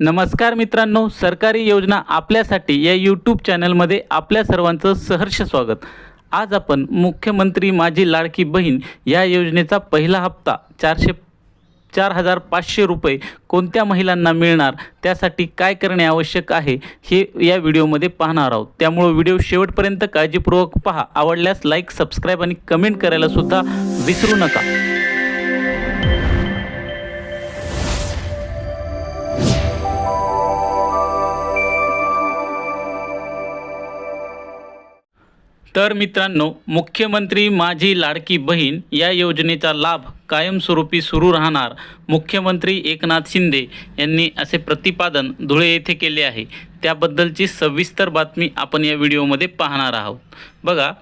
नमस्कार मित्रांनो सरकारी योजना आपल्यासाठी या यूट्यूब चॅनलमध्ये आपल्या सर्वांचं सहर्ष स्वागत. आज आपण मुख्यमंत्री माझी लाडकी बहीण या योजनेचा पहिला हप्ता चारशे चार हजार पाचशे रुपये कोणत्या महिलांना मिळणार त्यासाठी काय करणे आवश्यक आहे हे या व्हिडिओमध्ये पाहणार आहोत. त्यामुळं व्हिडिओ शेवटपर्यंत काळजीपूर्वक पहा. आवडल्यास लाईक सबस्क्राईब आणि कमेंट करायला सुद्धा विसरू नका. तर मित्रांनो मुख्यमंत्री माझी लाडकी बहीण या योजनेचा लाभ कायमस्वरूपी सुरू राहणार मुख्यमंत्री एकनाथ शिंदे यांनी असे प्रतिपादन धुळे येथे केले आहे. त्याबद्दलची सविस्तर बातमी आपण या व्हिडिओमध्ये पाहणार आहोत. बघा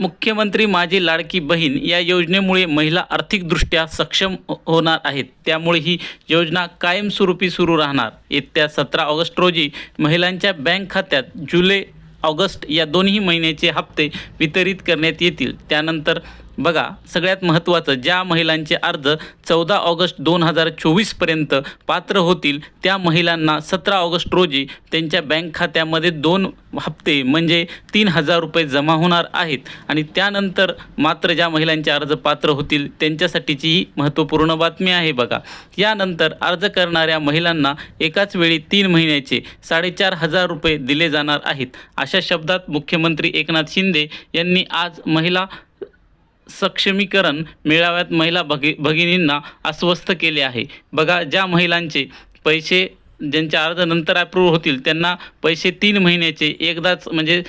मुख्यमंत्री माझी लाडकी बहीण या योजनेमुळे महिला आर्थिकदृष्ट्या सक्षम हो- होणार आहेत. त्यामुळे ही योजना कायमस्वरूपी सुरू राहणार. येत्या सतरा ऑगस्ट रोजी महिलांच्या बँक खात्यात जुलै ऑगस्ट या दोन्ही महिन्याचे हप्ते वितरित करण्यात येतील. त्यानंतर बघा सगळ्यात महत्त्वाचं ज्या महिलांचे अर्ज चौदा ऑगस्ट दोन हजार चोवीसपर्यंत पात्र होतील त्या महिलांना सतरा ऑगस्ट रोजी त्यांच्या बँक खात्यामध्ये दोन हप्ते म्हणजे तीन हजार रुपये जमा होणार आहेत. आणि त्यानंतर मात्र ज्या महिलांचे अर्ज पात्र होतील त्यांच्यासाठीची ही महत्त्वपूर्ण बातमी आहे बघा. यानंतर अर्ज करणाऱ्या महिलांना एकाच वेळी तीन महिन्याचे साडेचार हजार रुपये दिले जाणार आहेत. अशा शब्दात मुख्यमंत्री एकनाथ शिंदे यांनी आज महिला सक्षमीकरण मेळाव्यात महिला भगी भगिनींना अस्वस्थ केले आहे. बघा ज्या महिलांचे पैसे ज्यांच्या अर्ज नंतर अप्रूव्ह होतील त्यांना पैसे तीन महिन्याचे एकदाच म्हणजे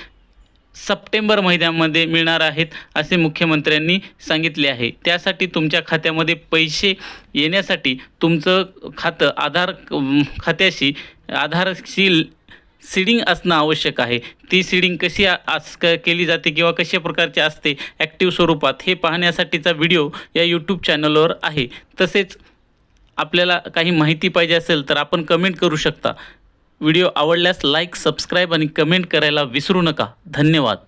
सप्टेंबर महिन्यामध्ये मिळणार आहेत असे मुख्यमंत्र्यांनी सांगितले आहे. त्यासाठी तुमच्या खात्यामध्ये पैसे येण्यासाठी तुमचं खातं आधार खात्याशी आधारशी सीडिंग असणं आवश्यक आहे. ती सीडिंग कशी आस क केली जाते किंवा कशा प्रकारची असते ॲक्टिव्ह स्वरूपात हे पाहण्यासाठीचा व्हिडिओ या यूट्यूब चॅनलवर आहे. तसेच आपल्याला काही माहिती पाहिजे असेल तर आपण कमेंट करू शकता. व्हिडिओ आवडल्यास लाईक सबस्क्राईब आणि कमेंट करायला विसरू नका. धन्यवाद.